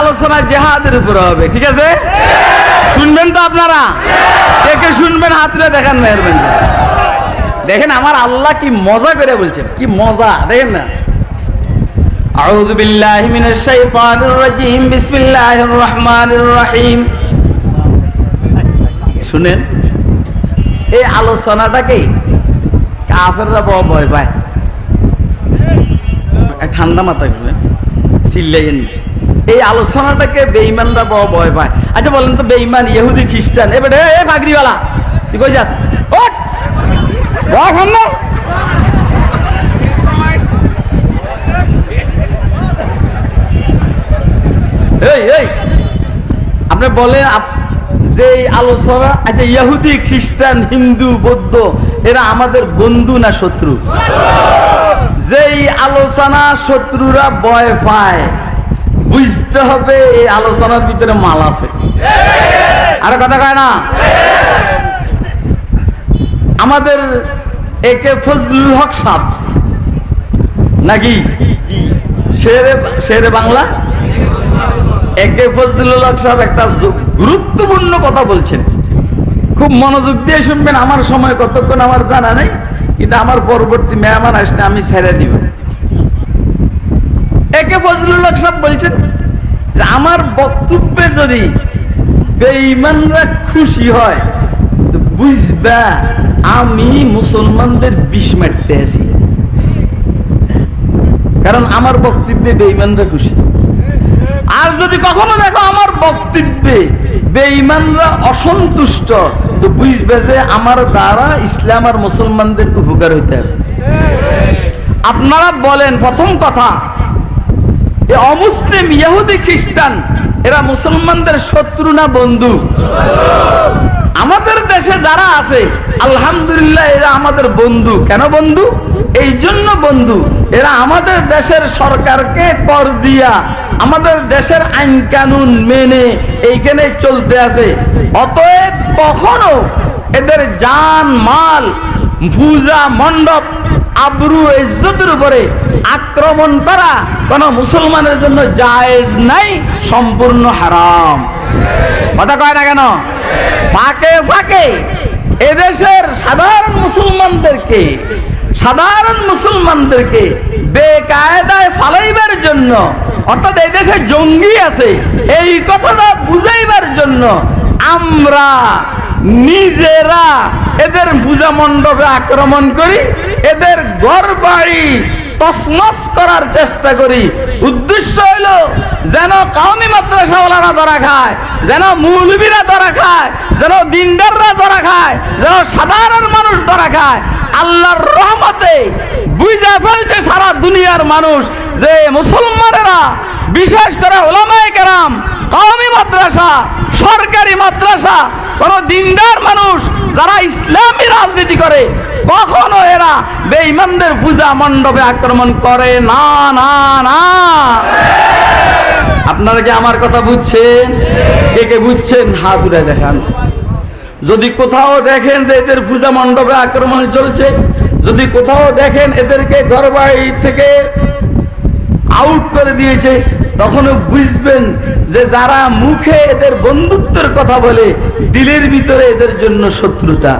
আলোচনা জেহাদের উপরে হবে ঠিক আছে শুনবেন তো আপনারা কে কে শুনবেন হাতরে দেখেন মেহরবানি দেখেন আমার আল্লাহ কি মজা করে বলছেন কি মজা দেখেন না أعوذ بالله من الشيطان الرجيم بسم الله الرحمن الرحيم শুনেন এই আলোচনাটাকে কাফেররা বড় ভয় পায় এই ঠান্ডা মাথায় শুনেন চিল্লাইয়েন না। এই আলোচনাটাকে বেইমানরা বড় ভয় পায়। আচ্ছা বলেন তো বেইমান ইহুদি, খ্রিস্টান এবারে এ পাগড়িওয়ালা তুই কই যাস? এই এই, আপনি বলেন যে আলোচনা আচ্ছা ইহুদি, খ্রিস্টান, হিন্দু, বৌদ্ধ, এরা আমাদের বন্ধু না শত্রু? যেই আলোচনা শত্রুরা ভয় পায়। বুঝতে হবে, এই আলোচনার ভিতরে মাল আছে। আর কথা কয় না? আমাদের একে ফজলুল হক সাহ নাকি? শেরে বাংলা? একে ফজলুল হক সাহেব একটা গুরুত্বপূর্ণ কথা বলছেন। খুব মনোযোগ দিয়ে শুনবেন, আমার সময় কতক্ষণ আমার জানা নেই, কিন্তু আমার পরবর্তী মেহমান আসলে আমি ছেড়ে দিব। হক সাহেব বলছেন যে আমার বক্তব্যে যদি বেঈমানরা খুশি হয়, তো বুঝবা আমি মুসলমানদের বিষ মারতে আছি। কারণ আমার বক্তব্যে বেঈমানরা খুশি। আর যদি কখনো দেখো আমার বক্তব্যে বেঈমানরা অসন্তুষ্ট, তো বুঝবে যে আমার দ্বারা ইসলাম আর মুসলমানদের উপকার হইতে আছে। আপনারা বলেন, প্রথম কথা অমুসলিম ইহুদি খ্রিস্টান, এরা মুসলমানদের শত্রু না বন্ধু? আমাদের দেশে যারা আছে, আলহামদুলিল্লাহ এরা আমাদের বন্ধু। কেন বন্ধু? এই জন্য বন্ধু, এরা আমাদের দেশের সরকারকে কর দিয়া, আমাদের দেশের আইন কানুন মেনে এইখানে চলতে আছে। অতএব কখনো এদের জান, মাল পূজা মণ্ডপ আব্রু ইজ্জতের উপরে আক্রমণ করা কোন মুসলমানের জন্য জায়েজ নাই, সম্পূর্ণ হারাম। কথা কয় না কেন? ফাঁকে ফাঁকে এদেশের সাধারণ মুসলমানদেরকে সাধারণ মুসলমানদেরকে বেকায়দায় ফালাইবার জন্য, অর্থাৎ এই দেশে জঙ্গি আছে, এই কথাটা বুঝাইবার জন্য আমরা নিজেরা এদের পূজা মণ্ডপে আক্রমণ করি এদের ঘর বাড়ি করার চেষ্টা করি। উদ্দেশ্য হলো যেন কাউমি মাদ্রাসাওয়ালারা ধরা খায়, যেন মৌলবীরা ধরা খায়, যেন দিনদাররা ধরা খায়, যেন সাধারণ মানুষ ধরা খায়। আল্লাহর রহমতে বুঝা ফেলছে সারা দুনিয়ার মানুষ যে মুসলমানেরা, বিশেষ করে ওলামায়ে কেরাম, কওমি মাদ্রাসা, সরকারি মাদ্রাসা, কোন দিনদার মানুষ যারা ইসলামী রাজনীতি করে কখনো এরা বেঈমানদের পূজা মণ্ডপে আক্রমণ করে? না না না। আপনারা কি আমার কথা বুঝছেন? কে কে বুঝছেন? হাত উড়ে দেখান। যদি কোথাও দেখেন যে এদের পূজা মণ্ডপে আক্রমণ চলছে, যদি কোথাও দেখেন এদেরকে ঘর বাড়ি থেকে আউট করে দিয়েছে, তখনও বুঝবেন যে যারা মুখে এদের বন্ধুত্বের কথা বলে, দিলের ভিতরে এদের জন্য শত্রুতা।